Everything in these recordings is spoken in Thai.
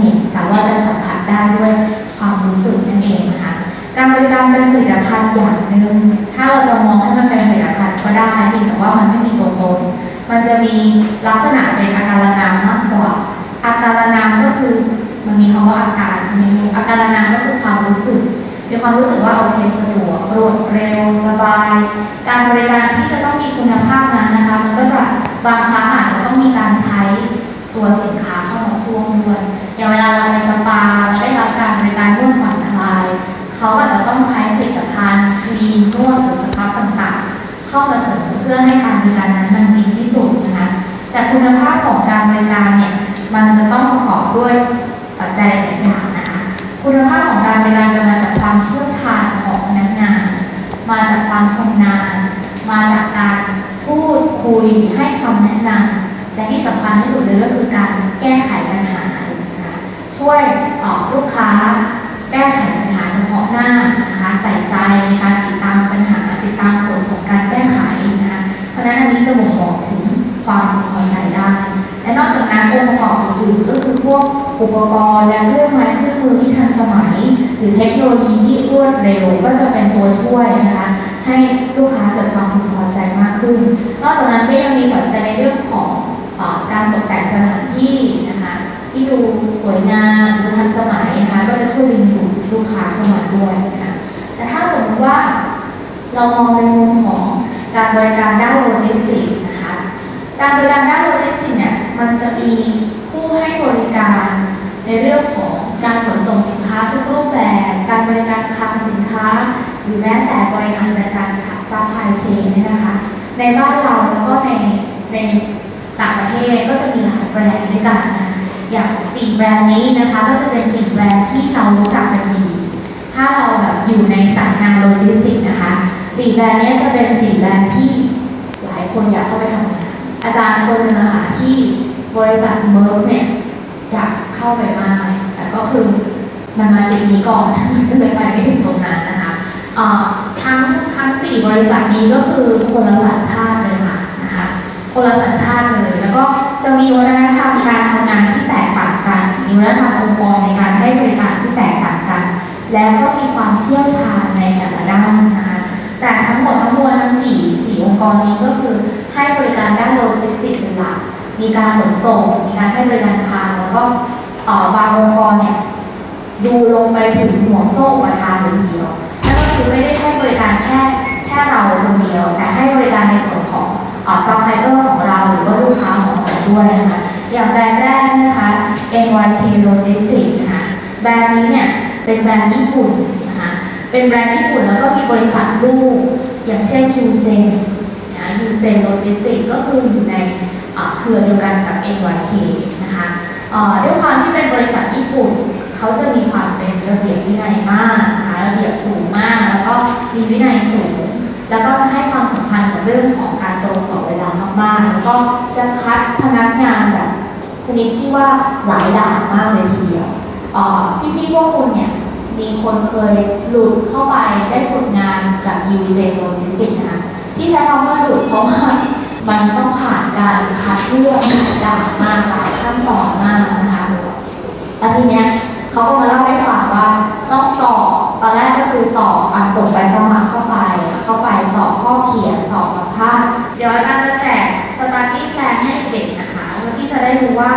เห็น แต่ว่าจะสัมผัสได้ด้วยความรู้สึกนั่นเองนะคะการบริการเป็นผลิตภัณฑ์อย่างหนึ่งถ้าเราจะมองให้มันเป็นผลิตภัณฑ์ก็ได้เพียงแต่ว่ามันไม่มีตัวตนมันจะมีลักษณะเป็นอาการนามมากกว่า อาการนามก็คือมันมีคำว่าอาการใช่ไหมลูกอาการนามก็คือความรู้สึกมีความรู้สึกว่าโอเคสะดวกรวดเร็วสบาย การบริการที่จะต้องมีคุณภาพนั้นนะคะ มันก็จะบางครั้งอาจจะต้องมีการใช้ตัวสินค้าเข้ามาพ่วงด้วย อย่างเวลาเราไปสปาเราได้รับการบริการนวดผ่อนคลาย เขาอาจจะต้องใช้ผลิตภัณฑ์ครีมนวดหรือสครับต่างๆ เข้ามาเสริมเพื่อให้การบริการนั้นมันดีที่สุดนะคะแต่คุณภาพของการบริการเนี่ยมันจะต้องประกอบด้วยปัจจัยหลายอย่างนะคะคุณภาพของการบริการจะมาจากความเชี่ยวชาญของพนักงาน มาจากความชำนาญ มาจากการพูดคุยให้คำแนะนำและที่สำคัญที่สุดเลยก็คือการแก้ไขปัญหา ช่วยตอบลูกค้า แก้ไขปัญหาเฉพาะหน้านะคะใส่ใจในการติดตามปัญหาติดตามผลของการแก้ไขนะคะเพราะฉะนั้นอันนี้จะบ่งบอกถึงความพอใจได้ และนอกจากนั้นองค์ประกอบอื่นๆก็คือพวกอุปกรณ์และเครื่องไม้เครื่องมือที่ทันสมัย หรือเทคโนโลยีที่รวดเร็วก็จะเป็นตัวช่วยนะคะให้ลูกค้าเกิดความพึงพอใจมากขึ้น นอกจากนั้นก็ยังมีปัจจัยในเรื่องของอการตกแต่งสถานที่นะ ที่ดูสวยงามดูทันสมัยนะคะก็จะช่วยดึงดูดลูกค้าเข้ามาด้วยนะคะแต่ถ้าสมมติว่าเรามองในมุมของการบริการด้านโลจิสติกส์นะคะการบริการด้านโลจิสติกส์เนี่ยมันจะมีผู้ให้บริการในเรื่องของการขนส่งสินค้าทุกรูปแบบ การบริการคลังสินค้า หรือแม้แต่บริหารจัดการซัพพลายเชนเนี่ยนะคะ ในบ้านเราแล้วก็ในในต่างประเทศก็จะมีหลายแบรนด์ด้วยกันนะ อย่างสี่แบรนด์นี้นะคะก็จะเป็นสี่แบรนด์ที่เรารู้จักกันดีถ้าเราแบบอยู่ในสายงานโลจิสติกนะคะสี่แบรนด์นี้จะเป็นสี่แบรนด์ที่หลายคนอยากเข้าไปทำงานอาจารย์คนหนึงนะคะที่บริษัทเมอร์ฟเนี่ยอยากเข้าไปมากแต่ก็คือมันมาจุดนี้ก่อนมันก็เลยไปไม่ถึงตรงนั้นนะคะเอ่อทั้งทั้งสี่บริษัทนี้ก็คือคนละสัญชาติเลยค่ะ คนละสัญชาติเลย แล้วก็จะมีวัฒนธรรมการทำงานที่แตกต่างกัน มีวัฒนธรรมองค์กรในการให้บริการที่แตกต่างกัน แล้วก็มีความเชี่ยวชาญในแต่ละด้านนะคะ แต่ทั้งหมดทั้งมวลทั้งสี่สี่องค์กรนี้ก็คือให้บริการด้านโลจิสติกส์เป็นหลัก มีการขนส่ง มีการให้บริการคลังแล้วก็บางองค์กรเนี่ยดูลงไปถึงหัวโซ่อุปทานเลยทีเดียวนั่นก็คือไม่ได้ให้บริการแค่แค่เราคนเดียว แต่ให้บริการในส่วนของ ซัพพลายเออร์ของเราหรือว่าลูกค้าของเราด้วยนะคะอย่างแบรนด์แรกนะคะ NYK Logistics นะคะแบรนด์นี้เนี่ยเป็นแบรนด์ญี่ปุ่นนะคะเป็นแบรนด์ญี่ปุ่นแล้วก็มีบริษัทลูกอย่างเช่นยูเซนนะยูเซนโลจิสติกก็คืออยู่ในเครือเดียวกันกับ NYK นะคะด้วยความที่เป็นบริษัทญี่ปุ่นเขาจะมีความเป็นระเบียบวินัยมากนะคะระเบียบสูงมาก แล้วก็มีวินัยสูง แล้วก็จะให้ความสำคัญกับเรื่องของการตรงต่อเวลามากๆ แล้วก็จะคัดพนักงานแบบชนิดที่ว่าหลายด่านมากเลยทีเดียวเอ่พี่ๆพวกคุณเนี่ยมีคนเคยหลุดเข้าไปได้ฝึกงานกับยูเซโลจิสติกนะคะที่ใช้คำว่าหลุดเพราะว่ามันต้องผ่านการคัดเลือกหลายด่านมากหลายขั้นตอนมาก ดี๋ยวอาจารย์จะแจกสตาร์ทแพลนให้เด็กนะคะเพื่อที่จะได้รู้ว่า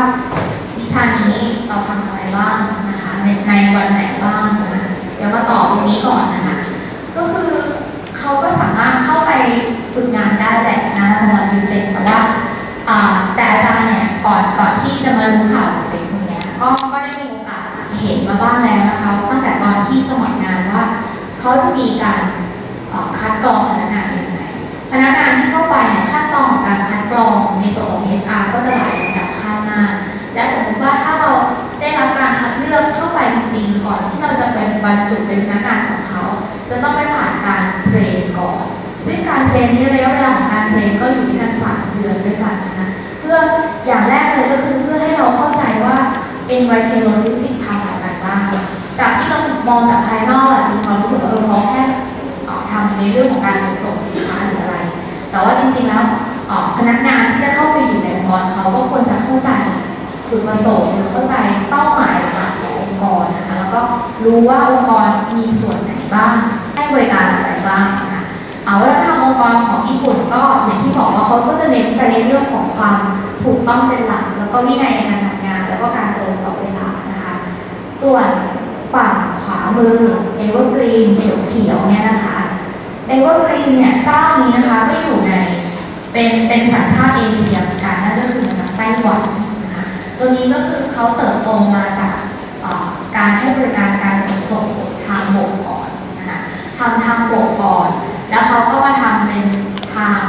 วิชานี้เราทำอะไรบ้างนะคะในในวันไหนบ้างนะเดี๋ยวมาตอบตรงนี้ก่อนนะคะ ก็คือเขาก็สามารถเข้าไปฝึกงานได้แหละนะสำหรับยูเซนแต่ว่าอ่าแต่อาจารย์เนี่ยก่อนก่อนที่จะมารู้ข่าวจากเด็กคนนี้ก็ก็ได้มีโอกาสเห็นมาบ้างแล้วนะคะ ตั้งแต่ตอนที่สมัครงานว่าเขาจะมีการคัดกรองพนักงานยังไงพนักงานที่ ในส่วนของ HR ก็จะหลายระดับขั้นมากในและสมมติว่าถ้าเราได้รับการคัดเลือกเข้าไปจริงๆก่อนที่เราจะเป็นบรรจุเป็นพนักงานของเขา จะต้องไปผ่านการเทรนก่อน ซึ่งการเทรนนี้ระยะเวลาของการเทรนก็อยู่ที่กันสามเดือนด้วยกันนะเพื่ออย่างแรกเลยก็คือเพื่อให้เราเข้าใจว่าเป็นไวเคโลจิสติกทำอะไรบ้างจากที่เรามองจากภายนอกอาจจะมีความรู้สึกว่าเออเขาแค่ทำในเรื่องของการขนส่งสินค้าหรืออะไร แต่ว่าจริงๆแล้ว พนักงานที่จะเข้าไปอยู่ในองค์กรเขาก็ควรจะเข้าใจจุดประสงค์หรือเข้าใจเป้าหมายหลักขององค์กรนะคะแล้วก็รู้ว่าองค์กรมีส่วนไหนบ้างให้บริการอะไรบ้างนะคะเอาวัฒนธรรมองค์กรของญี่ปุ่นก็อย่างที่บอกว่าเขาก็จะเน้นไปในเรื่องของความถูกต้องเป็นหลัก แล้วก็วินัยในการทำงาน แล้วก็การตรงต่อเวลานะคะส่วนฝั่งขวามือเอเวอร์กรีนเขียวๆเนี่ยนะคะเอเวอร์กรีนเนี่ยเจ้านี้นะคะก็อยู่ใน เป็นเป็นสัญชาติเอเชียเหมือนกันนั่นก็คือมาจากไต้หวันนะคะตัวนี้ก็คือเขาเติบโตมาจากการให้บริการการขนส่งทางบกก่อนนะคะทำทางบกก่อน แล้วเขาก็มาทำเป็นทาง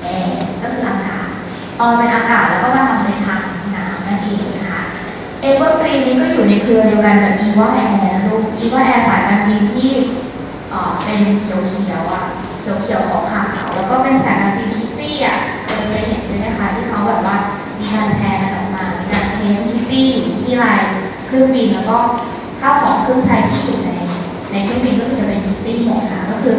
แอร์ก็คืออากาศพอเป็นอากาศแล้วก็มาทำเป็นทางน้ำนั่นเองนะคะเอเวอร์กรีนนี่ก็อยู่ในเครือเดียวกันกับอีวาแอร์นะลูกอีวาแอร์สายการบินที่เอ่อเป็นเขียวเขียวๆอะเขียวเขียวๆขาวขาวๆแล้วก็เป็นสายการบินคิตตี้ อะเคยเห็นใช่ไหมคะที่เขาแบบว่ามีการแชร์กันออกมา มีการเทมคิตตี้อยู่ที่ลายเครื่องบินแล้วก็ข้าวของเครื่องใช้ที่อยู่ในในเครื่องบินก็คือจะเป็นคิตตี้หมดนะก็คือ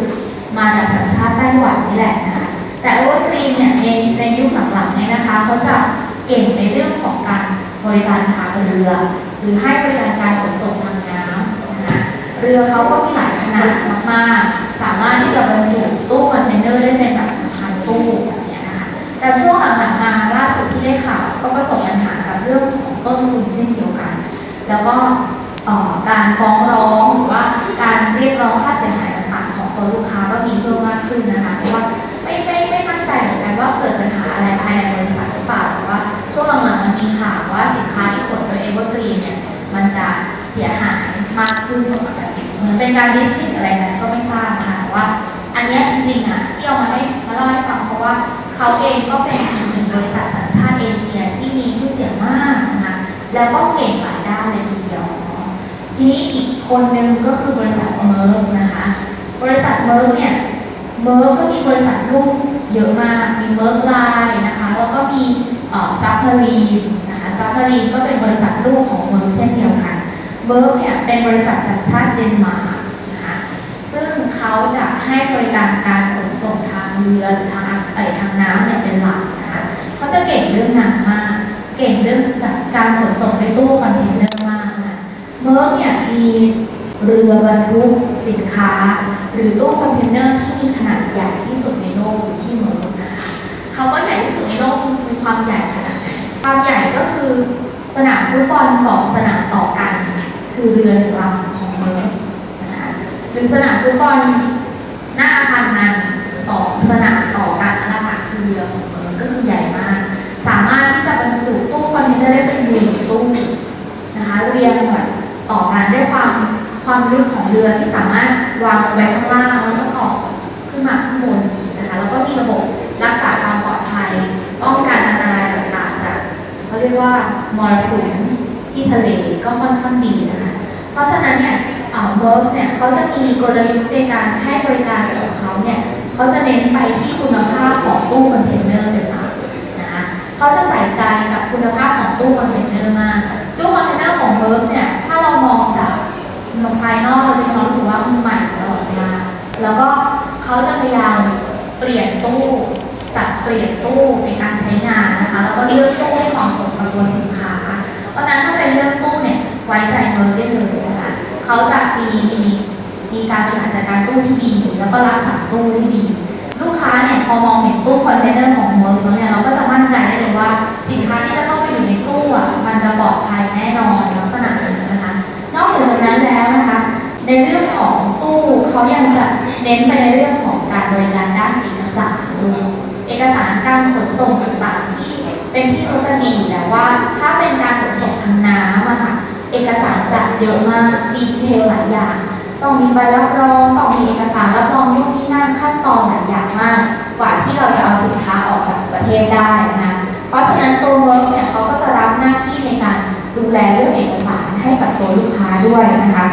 มาจากสัญชาติไต้หวันนี่แหละนะคะแต่เอเวอร์กรีนเนี่ยในในยุคหลังๆเนี่ยนะคะเขาจะเก่งในเรื่องของการบริการทางเรือ หรือให้บริการการขนส่งทางน้ำนะคะเรือเขาก็มีหลายขนาดมากๆ สามารถที่จะบรรจุตู้คอนเทนเนอร์ได้เป็นแบบพันตู้ แต่ช่วงหลังๆมาล่าสุดที่ได้ข่าวก็ประสบปัญหากับเรื่องของต้นทุนเช่นเดียวกัน แล้วก็การฟ้องร้องหรือว่าการเรียกร้องค่าเสียหายต่างๆของตัวลูกค้าก็มีเพิ่มมากขึ้นนะคะเพราะว่าไม่ไม่ไม่มั่นใจเหมือนกันว่าเกิดปัญหาอะไรภายในบริษัทหรือเปล่าหรือว่าช่วงหลังๆมันมีข่าวว่าสินค้าที่ขนโดยเอเวอร์กรีนเนี่ยมันจะเสียหายมากขึ้นกว่าปกติเหมือนเป็นการดิสติอะไรกันก็ไม่ทราบนะคะแต่ว่า อันนี้จริงๆอะที่เอามาให้มาเล่าให้ฟังเพราะว่าเขาเองก็เป็นอีกหนึ่งบริษัทสัญชาติเอเชียที่มีชื่อเสียงมากนะคะแล้วก็เก่งหลายด้านเลยทีเดียวเนาะทีนี้อีกคนหนึ่งก็คือบริษัทเมอร์กนะคะ บริษัทเมอร์กเนี่ยเมอร์ก็มีบริษัทลูกเยอะมากมีเมอร์กไลน์นะคะแล้วก็มีซับมารีนนะคะซับมารีนก็เป็นบริษัทลูกของเมอร์กเช่นเดียวกันเมอร์กเนี่ยเป็นบริษัทสัญชาติเดนมาร์ก เขาจะให้บริการการขนส่งทางเรือหรือทางเอ่ยทางน้ำเนี่ยเป็นหลักนะคะเขาจะเก่งเรื่องน้ำมาก เก่งเรื่องแบบการขนส่งในตู้คอนเทนเนอร์มากนะเมอร์กเนี่ยมีเรือบรรทุกสินค้า หรือตู้คอนเทนเนอร์ที่มีขนาดใหญ่ที่สุดในโลกอยู่ที่เมอร์กนะคะคำว่าใหญ่ที่สุดในโลกมีความใหญ่ขนาดไหนความใหญ่ก็คือสนามฟุตบอลสองสนามต่อกัน คือเรือหนึ่งลำของเมอร์ก หรือสนามฟุตบอลหน้าอาคารนั้นสองสนามต่อกันนั่นแหละค่ะคือเรือของเมืองก็คือใหญ่มาก สามารถที่จะบรรจุตู้คอนเทนเนอร์ได้เป็นหมื่นตู้นะคะเรียงแบบต่อกันด้วยความความลึกของเรือที่สามารถวางลงไปข้างล่างแล้วก็ต่อขึ้นมาข้างบนอีกนะคะแล้วก็มีระบบรักษาความปลอดภัยป้องกันอันตรายต่างๆจากเขาเรียกว่ามรสุมที่ทะเลก็ค่อนข้างดีนะคะเพราะฉะนั้นเนี่ย เอ่อ Works เนี่ยเขาจะมีกลยุทธ์ในการให้บริการของเขาเนี่ยเขาจะเน้นไปที่คุณภาพของตู้คอนเทนเนอร์เป็นหลักนะคะเขาจะใส่ใจกับคุณภาพของตู้คอนเทนเนอร์มากตู้คอนเทนเนอร์ของ Works เนี่ยถ้าเรามองจากภายนอกเราจะมีความรู้สึกว่ามันใหม่ตลอดเวลาแล้วก็เขาจะพยายามเปลี่ยนตู้สับเปลี่ยนตู้ในการใช้งานนะคะแล้วก็เลือกตู้ให้เหมาะสมกับตัวสินค้า เพราะนั้นถ้าเป็นเรื่องตู้เนี่ยไว้ใจเมอร์ได้เลย เขาจะมีมีมีการบริหารจัดการตู้ที่ดีแล้วก็รักษาตู้ที่ดี ลูกค้าเนี่ยพอมองเห็นตู้คอนเทนเนอร์ของเมอร์แล้วเนี่ยเราก็จะมั่นใจได้เลยว่า สินค้าที่จะเข้าไปอยู่ในตู้อะมันจะปลอดภัยแน่นอนลักษณะนั้นะคะ นอกจากนั้นแล้วนะคะ ในเรื่องของตู้เขายังจะเน้นไปในเรื่องของการบริการด้านเอกสารด้วยเอกสารการขนส่งต่างๆที่เป็นที่รู้กันดีอยู่แล้วว่าถ้าเป็นการขนส่งทางน้ำอะค่ะ เอกสารจะเยอะมากมีดีเทลหลายอย่าง ต้องมีใบรับรองต้องมีเอกสารรับรองนู่นนี่นั่นขั้นตอนหลายอย่างมาก กว่าที่เราจะเอาสินค้าออกจากประเทศได้นะคะเพราะฉะนั้นตัวเวิร์กเนี่ยเขาก็จะรับหน้าที่ในการดูแลเรื่องเอกสารให้กับตัวลูกค้าด้วยนะคะ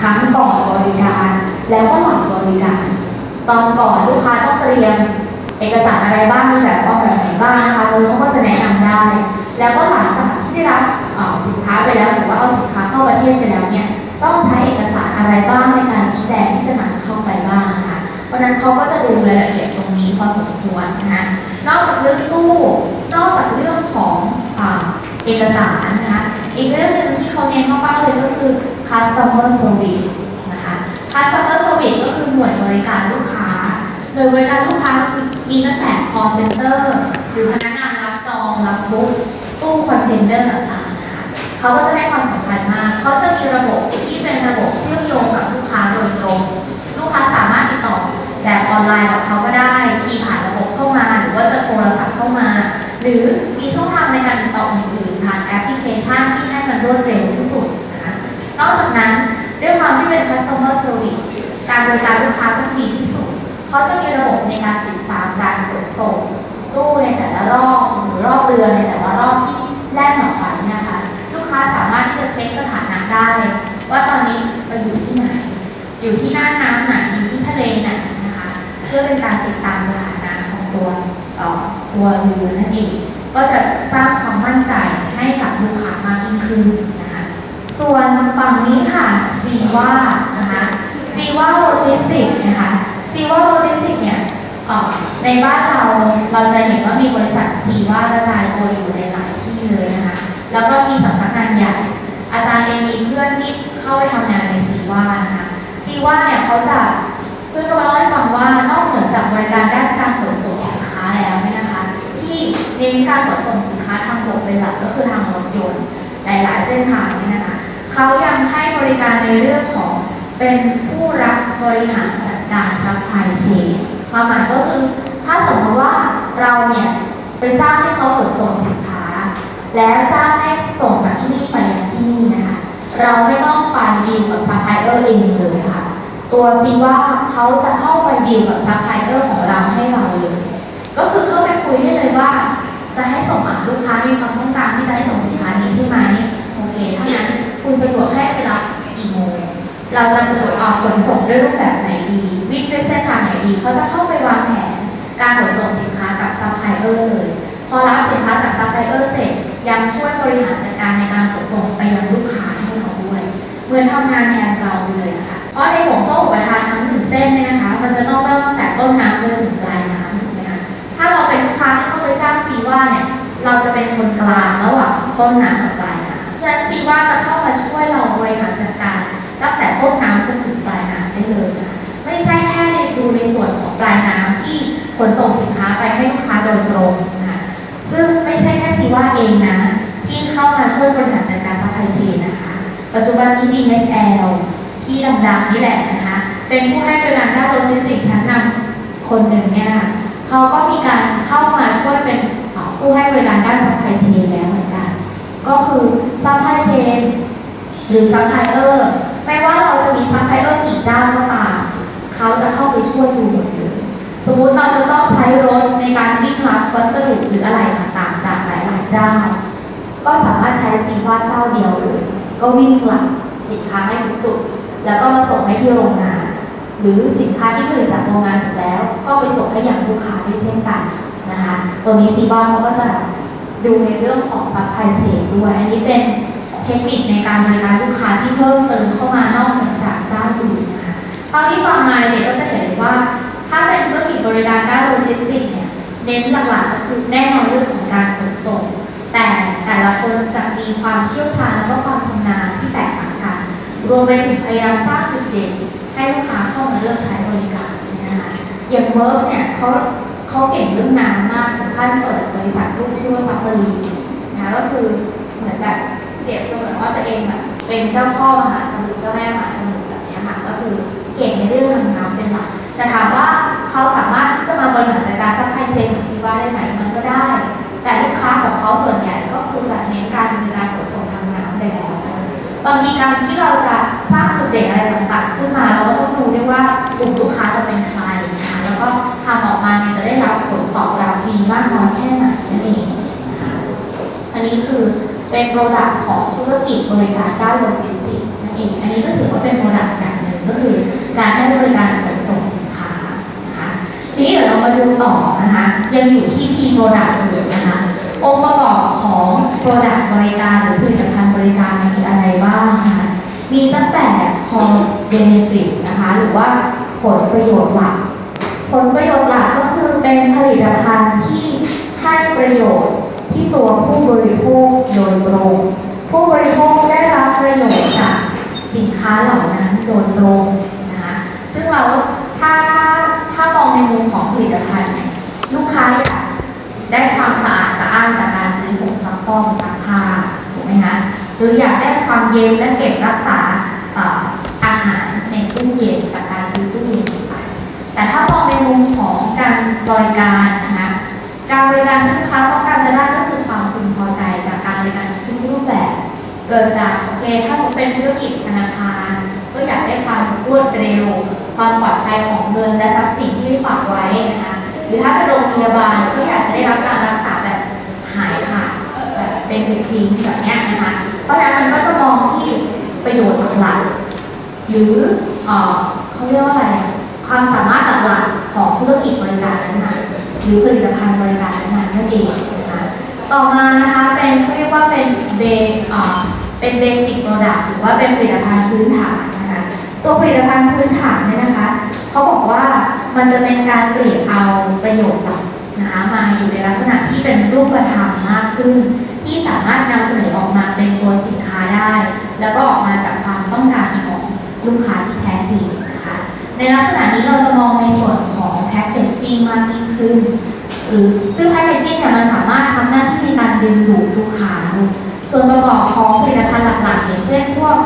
ทั้งก่อนบริการ แล้วก็หลังบริการ ตอนก่อนลูกค้าต้องเตรียมเอกสารอะไรบ้างมีแบบฟอร์มแบบไหนบ้างนะคะโดยเขาก็จะแนะนำได้ แล้วก็หลังจาก ได้รับสินค้าไปแล้วหรือว่าเอาสินค้าเข้าประเทศไปแล้วเนี่ยต้องใช้เอกสารอะไรบ้างในการชี้แจงที่จะนำเข้าไปบ้างนะคะเพราะนั้นเขาก็จะดูรายละเอียดตรงนี้พอสมควรนะคะนอกจากเรื่องตู้นอกจากเรื่องของอเอกสารนะคะอีกเรื่องหนึ่งที่เขาเน้นมากๆเลยก็คือ customer service นะคะ customer service ก็คือหน่วยบริการลูกค้า โดยบริการลูกค้ามีตั้งแต่ call center หรือพนักงานรับจองรับบุ๊ก ตู้คอนเทนเนอร์ต่างๆนะคะเขาก็จะให้ความสำคัญมากเขาจะมีระบบที่เป็นระบบเชื่อมโยงกับลูกค้าโดยตรง ลูกค้าสามารถติดต่อแบบออนไลน์กับเขาก็ได้คีย์ผ่านระบบเข้ามาหรือว่าจะโทรศัพท์เข้ามา หรือมีช่องทางในการติดต่ออื่นๆผ่านแอปพลิเคชันที่ให้มันรวดเร็วที่สุดนะคะนอกจากนั้นด้วยความที่เป็น customer service การบริการลูกค้าต้องดีที่สุดเขาจะมีระบบในการติดตามการขนส่ง ตู้ในแต่ละรอบหรือรอบเรือในแต่ละรอบที่แล่นออกไปนะคะ ลูกค้าสามารถที่จะเช็คสถานะได้ ว่าตอนนี้เราอยู่ที่ไหน อยู่ที่หน้าน้ำไหนอยู่ที่ทะเลไหนนะคะ เพื่อเป็นการติดตามสถานะของตัวเอ่อตัวเรือนั่นเองก็จะสร้างความมั่นใจให้กับลูกค้ามากยิ่งขึ้นนะคะ ส่วนฝั่งนี้ค่ะซีว่านะคะซีว่าโลจิสติกนะคะซีว่าโลจิสติกเนี่ย ในบ้านเราเราจะเห็นว่ามีบริษัทซีว่ากระจายตัวอยู่ในหลายที่เลยนะคะ แล้วก็มีสำนักงานใหญ่ อาจารย์เองมีเพื่อนที่เข้าไปทำงานในซีว่านะคะซีว่าเนี่ยเขาจะเพื่อนก็มาเล่าให้ฟังว่านอกเหนือจากบริการด้านการขนส่งสินค้าแล้วเนี่ยนะคะ ที่เน้นการขนส่งสินค้าทางบกเป็นหลักก็คือทางรถยนต์หลายๆเส้นทางเนี่ยนะคะเขายังให้บริการในเรื่องของเป็นผู้รับบริหารจัดการซัพพลายเชน ความหมายก็คือถ้าสมมติว่าเราเนี่ยไปจ้างให้เขาขนส่งสินค้า แล้วจ้างให้ส่งจากที่นี่ไปยังที่นี่นะคะเราไม่ต้องไปดีลกับซัพพลายเออร์เองเลยค่ะ ตัวซีว่าเขาจะเข้าไปดีลกับซัพพลายเออร์ของเราให้เราเลยก็คือเข้าไปคุยได้เลยว่า จะให้ส่งลูกค้ามีความต้องการที่จะให้ส่งสินค้านี้ใช่ไหมโอเคถ้างั้นคุณสะดวกให้เวลากี่โมงเราจะสะดวกเอาขนส่งด้วยรูปแบบไหนดี วิ่งด้วยเส้นทางไหนดีเขาจะเข้าไปวางแผนการขนส่งสินค้ากับซัพพลายเออร์เลย พอรับสินค้าจากซัพพลายเออร์เสร็จ ยังช่วยบริหารจัดการในการขนส่งไปยังลูกค้าให้เราด้วย เหมือนทำงานแทนเราไปเลยนะคะเพราะในห่วงโซ่อุปทานทั้งหนึ่งเส้นเนี่ยนะคะ มันจะต้องเริ่มตั้งแต่ต้นน้ำจนถึงปลายน้ำถูกไหมคะ ถ้าเราเป็นลูกค้าที่เข้าไปจ้างซีว่าเนี่ย เราจะเป็นคนกลางระหว่างต้นน้ำกับปลายน้ำฉะนั้นซีว่าจะเข้ามาช่วยเราบริหารจัดการตั้งแต่ต้นน้ำจนถึงปลายน้ำได้เลยนะค่ ในส่วนของปลายน้ำที่ขนส่งสินค้าไปให้ลูกค้าโดยตรงนะคะซึ่งไม่ใช่แค่ซีว่าเองนะ ที่เข้ามาช่วยบริหารจัดการซัพพลายเชนนะคะ ปัจจุบันนี้ DHL ที่ดังๆนี่แหละนะคะ เป็นผู้ให้บริการด้านโลจิสติกส์ชั้นนำคนหนึ่งเนี่ยเขาก็มีการเข้ามาช่วยเป็นผู้ให้บริการด้านซัพพลายเชนแล้วเหมือนกัน ก็คือซัพพลายเชนหรือซัพพลายเออร์ไม่ว่าเราจะมีซัพพลายเออร์กี่เจ้าก็ตาม เขาจะเข้าไปช่วยดูหมดเลยสมมุติเราจะต้องใช้รถในการวิ่งรับวัสดุหรืออะไรต่างๆจากหลายๆเจ้า ก็สามารถใช้ซีว่าเจ้าเดียวเลย ก็วิ่งหลังสินค้าให้ทุกจุด แล้วก็มาส่งให้ที่โรงงาน หรือสินค้าที่ผลิตจากโรงงานเสร็จแล้ว ก็ไปส่งให้อย่างลูกค้าด้วยเช่นกันนะคะตัวนี้ซีว่าเขาก็จะดูในเรื่องของซัพพลายเชนด้วย อันนี้เป็นเทคนิคในการบริการลูกค้าที่เพิ่มเติมเข้ามานอกเหนือจากเจ้าอื่นนะ เท่าที่ฟังมาเนี่ยก็จะเห็นเลยว่า ถ้าเป็นธุรกิจบริการด้านโลจิสติกส์เนี่ยเน้นหลักๆก็คือแน่นอนเรื่องของการขนส่ง แต่แต่ละคนจะมีความเชี่ยวชาญแล้วก็ความชำนาญที่แตกต่างกัน รวมไปถึงพยายามสร้างจุดเด่นให้ลูกค้าเข้ามาเลือกใช้บริการนะคะอย่างเมิร์ฟเนี่ยเขาเขาเก่งเรื่องน้ำมากถึงขั้นเปิดบริษัทลูกชื่อว่าซัปเปอรีนะคะก็คือเหมือนแบบเปรียบเสมือนว่าตัวเองแบบเป็นเจ้าพ่อมหาสมุทรเจ้าแม่มหาสมุทรแบบเนี้ยค่ะก็คือ เก่งในเรื่องทางน้ำเป็นหลักแต่ถามว่าเขาสามารถที่จะมาบริหารจัดการซัพพลายเชนของซีว่าได้ไหมมันก็ได้ แต่ลูกค้าของเขาส่วนใหญ่ก็คือจะเน้นการบริการขนส่งทางน้ำไปแล้วนะบางทีการที่เราจะสร้างจุดเด่นอะไรต่างๆ ขึ้นมาเราก็ต้องดูด้วยว่ากลุ่มลูกค้าเราเป็นใครนะคะแล้วก็ทำออกมาเนี่ยจะได้รับผลตอบรับดีมากน้อยแค่ไหนนั่นเองนะคะอันนี้คือเป็นโปรดักต์ของธุรกิจบริการด้านโลจิสติกส์นั่นเอง อันนี้ก็ถือว่าเป็นโปรดักต์นึ่ง ก็คือการให้บริการขนส่งสินค้านะคะทีนี้เดี๋ยวเรามาดูต่อนะคะยังอยู่ที่ P product อยู่นะคะองค์ประกอบของ product บริการหรือผลิตภัณฑ์บริการมีอะไรบ้างนะคะมีตั้งแต่ core benefit นะคะหรือว่าผลประโยชน์หลัก ผลประโยชน์หลักก็คือเป็นผลิตภัณฑ์ที่ให้ประโยชน์ที่ตัวผู้บริโภคโดยตรง ผู้บริโภคได้รับประโยชน์จากสินค้าเหล่านั้น โดยตรงนะคะซึ่งเราถ้าถ้าถ้ามองในมุมของผลิตภัณฑ์เนี่ยลูกค้าอยากได้ความสะอาดสะอ้านจากการซื้อผงซักฟอกซักผ้าถูกไหมคะหรืออยากได้ความเย็นและเก็บรักษาเอ่อาหารในตู้เย็นจากการซื้อตู้เย็นไปแต่ถ้ามองในมุมของการบริการนะคะการบริการที่ลูกค้าต้องการจะได้ก็คือความพึงพอใจจากการบริการทุกรูปแบบ เกิดจากโอเคถ้าสมเป็นธุรกิจธนาคาร ก็อยากได้ความรวดเร็ว ความปลอดภัยของเงินและทรัพย์สินที่ฝากไว้นะคะหรือถ้าเป็นโรงพยาบาลก็อยากจะได้รับการรักษาแบบหายขาดแบบเป็นคลินิกแบบนี้นะคะเพราะฉะนั้นมันก็จะมองที่ประโยชน์หลักๆหรือเขาเรียกว่าอะไรความสามารถหลักๆของธุรกิจบริการนั้นๆหรือผลิตภัณฑ์บริการนั้นๆนั่นเองนะคะต่อมานะคะเป็นเขาเรียกว่าเป็นเบเป็นเบสิกโปรดักต์หรือว่าเป็นผลิตภัณฑ์พื้นฐานนะคะ ตัวผลิตภัณฑ์พื้นฐานเนี่ยนะคะเขาบอกว่ามันจะเป็นการเปลี่ยนเอาประโยชน์หลักนะคะมาอยู่ในลักษณะที่เป็นรูปธรรมมากขึ้น ที่สามารถนำเสนอออกมาเป็นตัวสินค้าได้ แล้วก็ออกมาจากความต้องการของลูกค้าที่แท้จริงนะคะในลักษณะนี้เราจะมองในส่วนของแพ็กเกจจิ้งมากยิ่งขึ้นหรือซึ่งแพ็กเกจจิ้งเนี่ยมันสามารถทำหน้าที่ในการดึงดูดลูกค้า ส่วนประกอบของผลิตภัณฑ์หลักๆอย่างเช่นพวก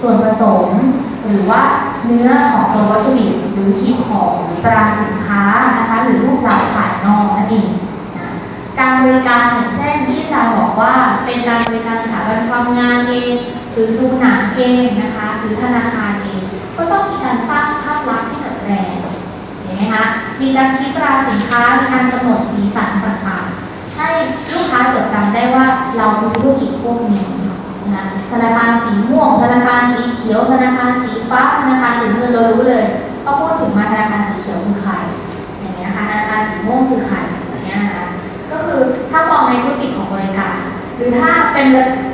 ส่วนผสม หรือว่าเนื้อของตัววัตถุดิบหรือคีย์ของหรือตราสินค้านะคะหรือรูปลักษณ์ภายนอกนั่นเองการบริการอย่างเช่นที่อาจารย์บอกว่าเป็นการบริการสถาบันความงานเองหรือดูหนังเองนะคะหรือธนาคารเองก็ต้องมีการสร้างภาพลักษณ์ให้กับแบรนด์เห็นไหมคะมีการคิดตราสินค้ามีการกำหนดสีสันต่างๆให้ลูกค้าจดจำได้ว่าเราคือธุรกิจพวกนี้ นะธนาคารสีม่วง ธนาคารสีเขียว ธนาคารสีฟ้า ธนาคารสีเงินเรารู้เลยพอพูดถึงมาธนาคารสีเขียวคือใครอย่างเงี้ยค่ะธนาคารสีม่วงคือใครอย่างเงี้ยนะคะก็คือถ้ามองในธุรกิจของบริการ หรือถ้าเป็น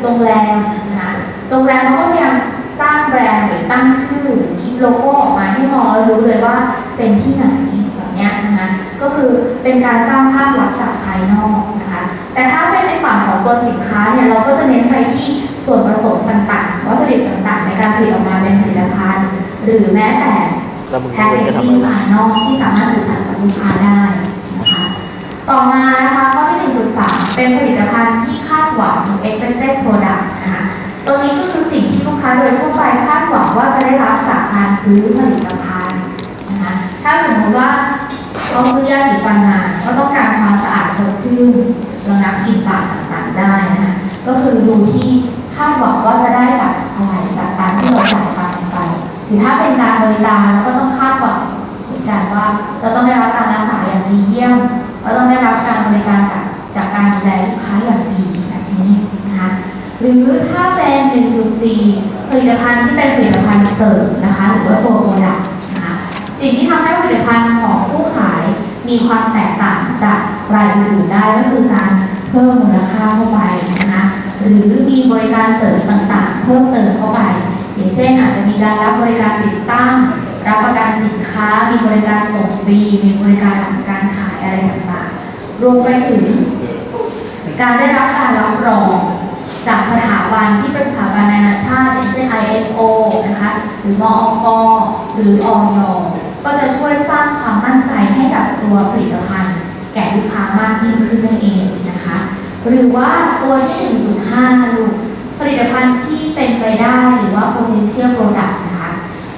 โรงแรมนะคะโรงแรมเขาก็พยายามสร้างแบรนด์หรือตั้งชื่อหรือคิดโลโก้ออกมาให้มองแล้วรู้เลยว่าเป็นที่ไหนแบบเนี้ยนะคะก็คือเป็นการสร้างภาพลักษณ์จากภายนอกนะคะ แต่ถ้าเป็นในฝั่งของตัวสินค้าเนี่ยเราก็จะเน้นไปที่ ส่วนผสมต่างๆ วัตถุดิบต่างๆ ในการผลิตออกมาเป็นผลิตภัณฑ์ หรือแม้แต่แล้วมึงแพ็กเกจะจทำจิ้งอะไรภายนอกที่สามารถสื่อสารกับลูกค้าได้นะคะ ต่อมานะคะข้อที่ 1.3 เป็นผลิตภัณฑ์ที่คาดหวัง expected product นะคะตรงนี้ก็คือสิ่งที่ลูกค้าโดยทั่วไปคาดหวังว่าจะได้รับจากการซื้อผลิตภัณฑ์นะคะ ถ้าสมมติว่าเขาซื้อยาสีฟันมาก็ต้องการความสะอาดสดชื่นระงับกลิ่นปากต่างๆได้นะคะ ก็คือดูที่คาดหวังว่าจะได้จากอะไรจากการที่เราจ่ายตังค์ไปหรือถ้าเป็นการบริการเราก็ต้องคาดหวังเหมือนกันว่า จะต้องได้รับการรักษาอย่างดีเยี่ยมก็ต้องได้รับการบริการจากจากการดูแลลูกค้าอย่างดีแบบนี้นะคะหรือถ้าเป็น 1.4 ผลิตภัณฑ์ที่เป็นผลิตภัณฑ์เสริมนะคะหรือว่าตัวโปรดักต์นะคะสิ่งที่ทำให้ผลิตภัณฑ์ของผู้ขายมีความแตกต่างจากรายอื่นๆได้ก็คือการเพิ่มมูลค่าเข้าไปนะคะ หรือมีบริการเสริมต่างๆ เพิ่มเติมเข้าไป อย่างเช่นอาจจะมีการรับบริการติดตั้ง รับประกันสินค้า มีบริการส่งฟรี มีบริการหลังการขายอะไรต่างๆ รวมไปถึง การได้รับการรับรองจากสถาบันที่เป็นสถาบันนานาชาติอย่างเช่น ISO นะคะหรือมอกหรืออยก็จะช่วยสร้างความมั่นใจให้กับตัวผลิตภัณฑ์ แก่ลูกค้ามากยิ่งขึ้นนั่นเองนะคะ หรือว่าตัวที่ 1.5ลูกผลิตภัณฑ์ที่เป็นไปได้หรือว่า potential product นะคะ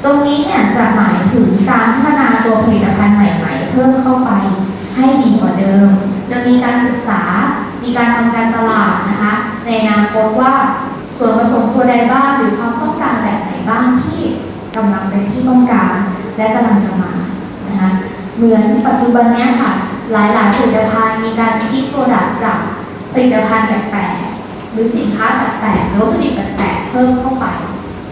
ตรงนี้เนี่ยจะหมายถึงการพัฒนาตัวผลิตภัณฑ์ใหม่ ๆ เพิ่มเข้าไปให้ดีกว่าเดิม จะมีการศึกษา มีการทำการตลาดนะคะ ในอนาคตว่าส่วนผสมตัวใดบ้างหรือความต้องการแบบไหนบ้างที่กำลังเป็นที่ต้องการ และกำลังจะมานะคะเหมือนปัจจุบันนี้ค่ะ หลายๆผลิตภัณฑ์มีการคิดโปรดักต์จาก ผลิตภัณฑ์แปลกๆหรือสินค้าแปลกๆหรือวัตถุดิบแปลกๆเพิ่มเข้าไป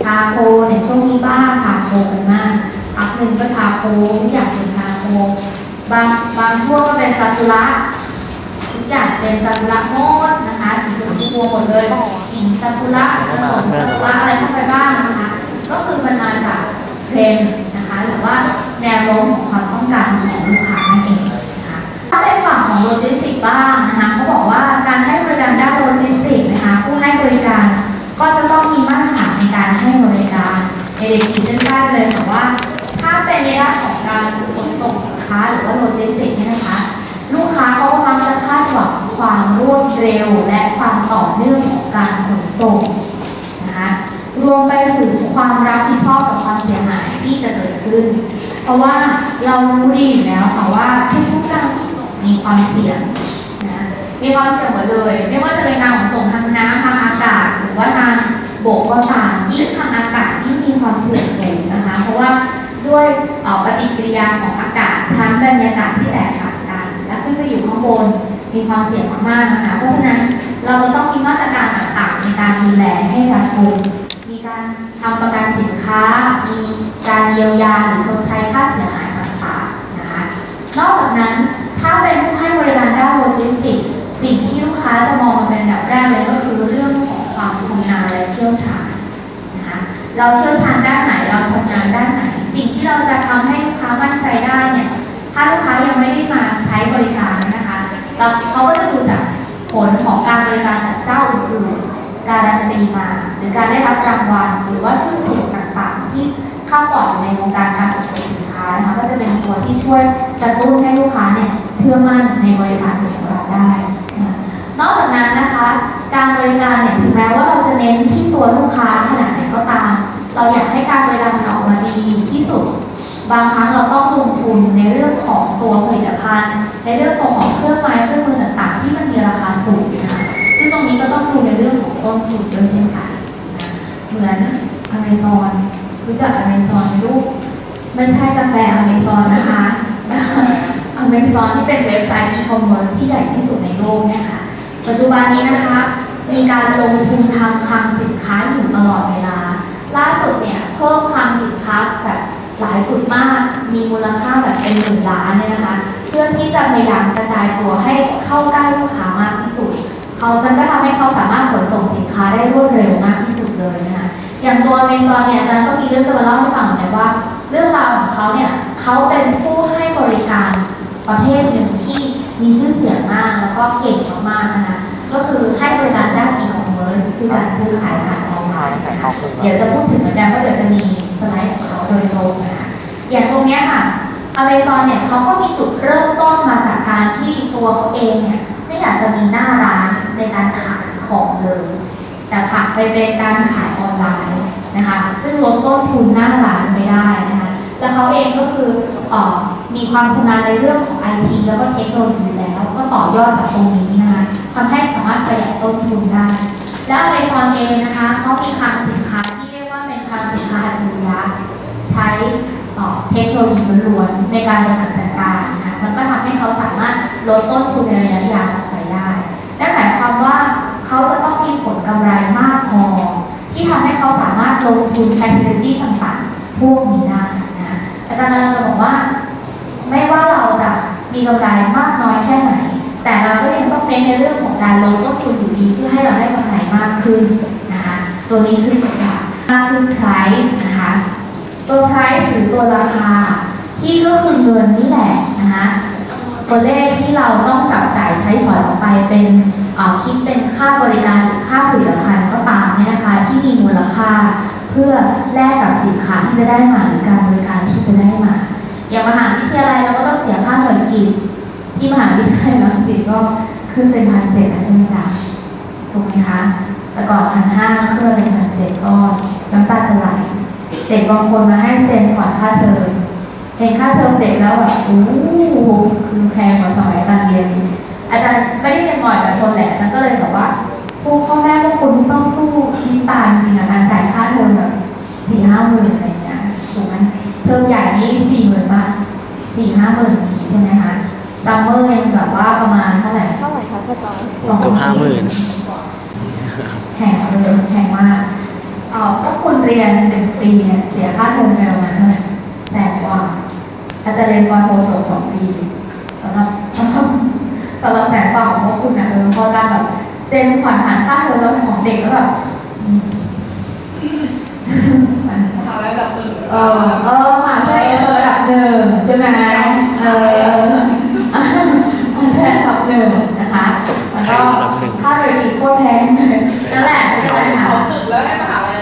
ชาโคในช่วงนี้บ้าชาโคกันมากพักหนึ่งก็ชาโคทุกอย่างเป็นชาโคบางบางช่วงก็เป็นซากุระทุกอย่างเป็นซากุระโมดนะคะสีชมพูหมดเลยสีซากุระผสมซากุระอะไรเข้าไปบ้างนะคะ ก็คือมันมาจากเทรนนะคะหรือว่าแนวโน้มของความต้องการของลูกค้านั่นเอง ถ้าในฝั่งของโลจิสติกบ้างนะคะเขาบอกว่าการให้บริการด้านโลจิสติกนะคะ ผู้ให้บริการก็จะต้องมีมาตรฐานในการให้บริการเอเด็กีเส้นใต้เลยแต่ว่า ถ้าเป็นในด้านของการขนส่งสินค้าหรือว่าโลจิสติกเนี่ยนะคะ ลูกค้าเขาก็มักจะคาดหวังความรวดเร็ว และความต่อเนื่องของการขนส่งนะคะรวมไปถึงความรับผิดชอบกับความเสียหายที่จะเกิดขึ้น เพราะว่าเรารู้ดีอยู่แล้วค่ะว่าทุกๆการ มีความเสี่ยงนะมีความเสี่ยงหมดเลย ไม่ว่าจะเป็นการขนส่งทางน้ำทางอากาศ หรือว่าทางบกก็ตามยิ่งทางอากาศยิ่งมีความเสี่ยงสูงนะคะ เพราะว่าด้วยปฏิกิริยาของอากาศชั้นบรรยากาศที่แตกต่างกัน และขึ้นไปอยู่ข้างบนมีความเสี่ยงมากๆนะคะ เพราะฉะนั้นเราจะต้องมีมาตรการต่างๆในการดูแลให้รัดกุมมีการทำประกันสินค้า มีการเยียวยาหรือชดใช้ค่าเสียหายต่างๆนะคะ นอกจากนั้น ถ้าเป็นผู้ให้บริการด้านโลจิสติกส์สิ่งที่ลูกค้าจะมองเป็นอันดับแรกเลยก็คือเรื่องของความชำนาญและเชี่ยวชาญนะคะเราเชี่ยวชาญด้านไหนเราชำนาญด้านไหน สิ่งที่เราจะทำให้ลูกค้ามั่นใจได้เนี่ยถ้าลูกค้ายังไม่ได้มาใช้บริการนะคะเราเขาก็จะดูจากผลของการบริการจากเจ้าอื่นๆการันตีมา หรือการได้รับรางวัลหรือว่าชื่อเสียงต่างๆ ที่เข้าก่อนอยู่ในวงการการขนส่งสินค้านะคะก็จะเป็นตัวที่ช่วยกระตุ้นให้ลูกค้าเนี่ยเชื่อมั่นในบริการของเราได้นะนอกจากนั้นนะคะ การบริการเนี่ยถึงแม้ว่าเราจะเน้นที่ตัวลูกค้าขนาดไหนก็ตาม เราอยากให้การบริการมันออกมาดีที่สุด บางครั้งเราต้องลงทุนในเรื่องของตัวผลิตภัณฑ์ ในเรื่องของเครื่องไม้เครื่องมือต่างๆ ที่มันมีราคาสูงนะคะซึ่งตรงนี้ก็ต้องดูในเรื่องของต้นทุนด้วยเช่นกันนะเหมือนอเมซอนรู้จักอเมซอนไหมลูก ไม่ใช่กาแฟอเมซอนนะคะอเมซอนที่เป็นเว็บไซต์อีคอมเมิร์ซที่ใหญ่ที่สุดในโลกเนี่ยค่ะปัจจุบันนี้นะคะ มีการลงทุนทำคลังสินค้าอยู่ตลอดเวลา ล่าสุดเนี่ยเพิ่มคลังสินค้าแบบหลายจุดมาก มีมูลค่าแบบเป็นหมื่นล้านเนี่ยนะคะ เพื่อที่จะพยายามกระจายตัวให้เข้าใกล้ลูกค้ามากที่สุด เขามันก็ทำให้เขาสามารถขนส่งสินค้าได้รวดเร็วมากที่สุดเลยนะคะ อย่างตัวเมซอนเนี่ยอาจารย์ก็มีเรื่องจะมาเล่าให้ฟังเหมือนกันว่าเรื่องราวของเขาเนี่ยเขาเป็นผู้ให้บริการประเภทหนึ่งที่มีชื่อเสียงมากแล้วก็เก่งมากๆนะคะก็คือให้บริการด้านอีคอมเมิร์ซคือการซื้อขายผ่านออนไลน์นะคะเดี๋ยวจะพูดถึงเหมือนกันเพราะเดี๋ยวจะมีสไลด์ของเขาโดยตรงนะคะอย่างตรงเนี้ยค่ะอเมซอนเนี่ยเขาก็มีจุดเริ่มต้นมาจากการที่ตัวเขาเองเนี่ยไม่อยากจะมีหน้าร้านในการขายของเลยแต่ผักไปเป็นการขายออนไลน์นะคะ ซึ่งลดต้นทุนหน้าร้านไม่ได้นะคะ เขาเองก็คืออมีความชำนาญในเรื่องของไอทีแล้วก็เทคโนโลยีแล้ว ก็ต่อยอดจากตรงนี้นะคะทำให้สามารถประหยัดต้นทุนได้ แล้วอซอนเองนะคะเขามีคลังสินค้าที่เรียกว่าเป็นคลังสินค้าอัจฉริยะใช้เทคโนโลยีล้วนในการบริหารจัดการนะคะมันก็ทำให้เขาสามารถลดต้นทุนในระยะยาวออกไปได้นั่นหมายความว่าเขาจะต้องมีผลกำไรมากพอที่ทำให้เขาสามารถลงทุน facility ต่างๆพวกนี้ได้นะ อาจารย์กำลังจะบอกว่า ไม่ว่าเราจะมีกำไรมากน้อยแค่ไหน แต่เราก็ยังต้องเน้นในเรื่องของการลดต้นทุนอยู่ดีเพื่อให้เราได้กำไรมากขึ้นนะคะตัวนี้คือตัวอย่างมาคือ price นะคะตัว price หรือตัวราคา ที่ก็คือเงินนี่แหละนะคะตัวเลขที่เราต้องจับจ่ายใช้สอยออกไปเป็นคิดเป็นค่าบริการหรือค่าผลิตภัณฑ์ก็ตามเนี่ยนะคะ ที่มีมูลค่า พื่อแลกกับสินค้าที่จะได้มาหรือการบริการที่จะได้มา อย่างมหาวิทยาลัยเราก็ต้องเสียค่าหน่วยกิน ที่มหาวิทยาลัยรังสิตก็ขึ้นเป็นพันเจ็ดแล้วใช่ไหมจ๊ะถูกไหมคะ แต่ก่อนพันห้าขึ้นเป็นพันเจ็ดก็น้ำตาจะไหลเด็กบางคนมาให้เซ็นก่อนค่าเทอมเห็นค่าเทอมเด็กแล้วแบบโอ้คือแพงกว่าสมัยอาจารย์เรียนอีกอาจารย์ไม่ได้เรียนบ่อยกับชนแหละอาจารย์ก็เลยแบบว่า พวกพ่อแม่พวกคุณที่ต้องสู้ที่ตายจริงอะการจ่ายค่าเทอมแบบสี่ห้าหมื่นอะไรอย่างเงี้ยถูกไหมเทอมใหญ่นี่สี่หมื่นบาทสี่ห้าหมื่นใช่ไหมคะซัมเมอร์เองแบบว่าประมาณเท่าไหร่เท่าไหร่คะพ่อจอยสองเกือบ50,000แพงเลยแพงมากเอ่อพวกคุณเรียนหนึ่งปีเนี่ยเสียค่าเทอมไปประมาณเท่าไหร่แสนกว่าอาจจะเรียนกว่าโทสองสองปีสำหรับสำหรับสำหรับแสนกว่าของพวกคุณนะเออพอจะแบบ เซ็นผ่อนผันค่าเทอมแล้วของเด็กก็แบบอืมมหาลัยระดับหนึ่งเออเออมหาวิทยาลัยระดับหนึ่งใช่ไหมเออมหาวิทยาลัยระดับหนึ่งนะคะแล้วก็ค่าโดยทีโคตรแพงนั่นแหละไม่เป็นไรเขาค่ะตึกแล้วให้มหาลัย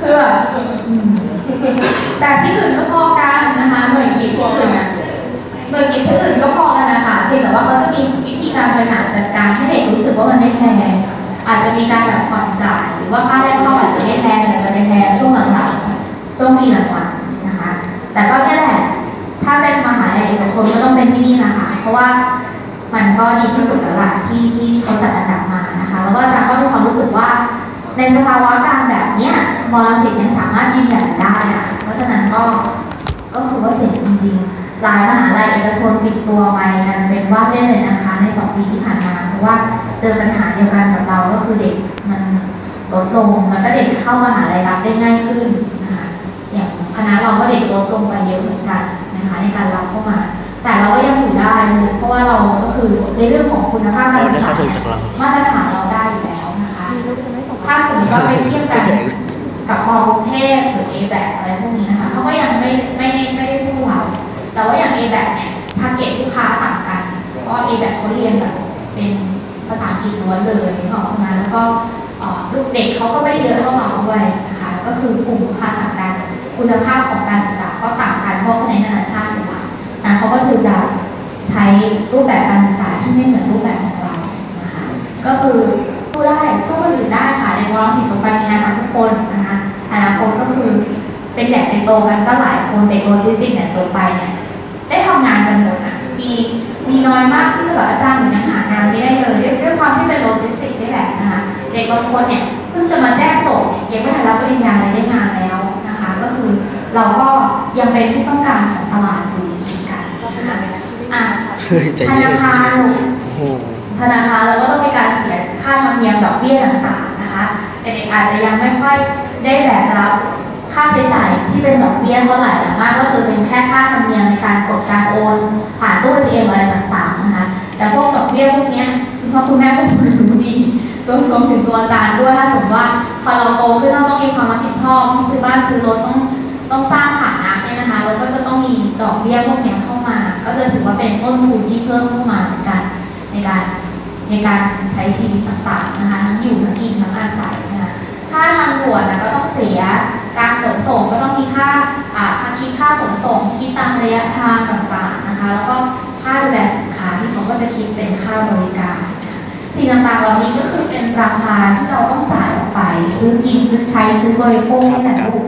คือแบบอืมแต่ที่อื่นก็พอกันนะคะหน่วยกิจที่อื่นนะหน่วยกิจที่อื่นก็พอกันนะคะเพียงแต่ว่าเขาจะมีวิธีการบริหารจัดการให้เด็กรู้สึกว่ามันไม่แพงอาจจะมีการแบบผ่อนจ่าย หรือว่าค่าแรกเข้าอาจจะไม่แพงอาจจะไม่แพงช่วงหลังๆช่วงปีหลังๆนะคะ แต่ก็แค่แหละถ้าเป็นมหาลัยเอกชนก็ต้องเป็นที่นี่นะคะ เพราะว่ามันก็ดีที่สุดแล้วล่ะที่ที่เขาจัดอันดับมานะคะ แล้วก็อาจารย์ก็มีความรู้สึกว่า ในสภาวะการแบบเนี้ยมรสิตยังสามารถยืนหยัดได้อะเพราะฉะนั้นก็ก็คือว่าเจ๋งจริงๆ หลายมหาลัยเอกชนปิดตัวไปกันเป็นว่าเล่นเลยนะคะ ในสองปีที่ผ่านมาเพราะว่าเจอปัญหาเดียวกันกับเราก็คือเด็กมันลดลงแล้วก็เด็กเข้ามหาลัยรับได้ง่ายขึ้นนะคะอย่างคณะเราก็เด็กลดลงไปเยอะเหมือนกันนะคะในการรับเข้ามา แต่เราก็ยังอยู่ได้เพราะว่าเราก็คือในเรื่องของคุณภาพการศึกษาเนี่ยมาตรฐานเราได้อยู่แล้วนะคะถ้าสมมติว่าไปเทียบกันกับมอกรุงเทพหรือ a b a c อะไรพวกนี้นะคะเขาก็ยังไม่ไม่ได้ไม่ได้สู้เรา แต่ว่าอย่าง a b a c เนี่ยทาร์เก็ตลูกค้าต่างกัน เพราะ a b a c เขาเรียนแบบเป็นภาษาอังกฤษล้วนเลยนึกออกใช่ไหมแล้วก็ลูกเด็กเขาก็ไม่ได้เยอะเท่าเราด้วยนะคะก็คือกลุ่มลูกค้าต่างกัน คุณภาพของการศึกษาก็ต่างกันเพราะคะแนนนานาชาติเป็นหลักนะเขาก็คือจะใช้รูปแบบการศึกษาที่ไม่เหมือนรูปแบบของเรานะคะก็คือสู้ได้สู้คนอื่นได้ค่ะในมรสิตจบไปในอนาคตทุกคนนะคะอนาคตก็คือเป็นเด็กเป็นโตกันก็หลายคนเด็กโลจิสติกเนี่ยจบไปเนี่ย ทำงานกันหมดนะมีมีน้อยมากที่จะแบบอาจารย์หนูยังหางานไม่ได้เลยด้วยด้วยความที่เป็นโลจิสติกส์นี่แหละนะคะเด็กบางคนเนี่ยเพิ่งจะมาแจ้งจบเนี่ยยังไม่ทันรับปริญญาเลยได้งานแล้วนะคะ ก็คือเราก็ยังเป็นที่ต้องการของตลาดอยู่เหมือนกันนะคะอะเฮ้ยใจธเย็นานคารลูกโอ้โหธนาคารเราก็ต้องมีการเสียค่าธรรมเนียมดอกเบี้ยต่างๆนะคะเด็กๆอาจจะยังไม่ค่อยได้แบกรับ ค่าใช้จ่ายที่เป็นดอกเบี้ยเท่าไหร่มากก็คือเป็นแค่ค่าธรรมเนียมในการกดการโอนผ่านตู้ ATM อะไรต่างๆนะคะแต่พวกดอกเบี้ยพวกเนี้ยคุณพ่อคุณแม่พวกคุณรู้ดีรวมรวมถึงตัวอาจารย์ด้วยถ้าสมมติว่าพอเราโตขึ้นเราต้องมีความรับผิดชอบต้องซื้อบ้านซื้อรถต้องต้องสร้างฐานะเนี่ยนะคะเราก็จะต้องมีดอกเบี้ยพวกเนี้ยเข้ามา ก็จะถือว่าเป็นต้นทุนที่เพิ่มเข้ามาเหมือนกันในการในการใช้ชีวิตต่างๆนะคะทั้งอยู่ทั้งกินทั้งอาศัยนะคะค่าทางด่วนนะก็ต้องเสีย การขนส่งก็ต้องมีค่าอ่าค่าคิดค่าขนส่งคิดตามระยะทางต่างๆนะคะ แล้วก็ค่าดูแลสินค้าที่เขาก็จะคิดเป็นค่าบริการนะคะสิ่งต่างๆเหล่านี้ก็คือเป็นราคาที่เราต้องจ่ายออกไป ซื้อกินซื้อใช้ซื้อบริโภคนี่แหละลูก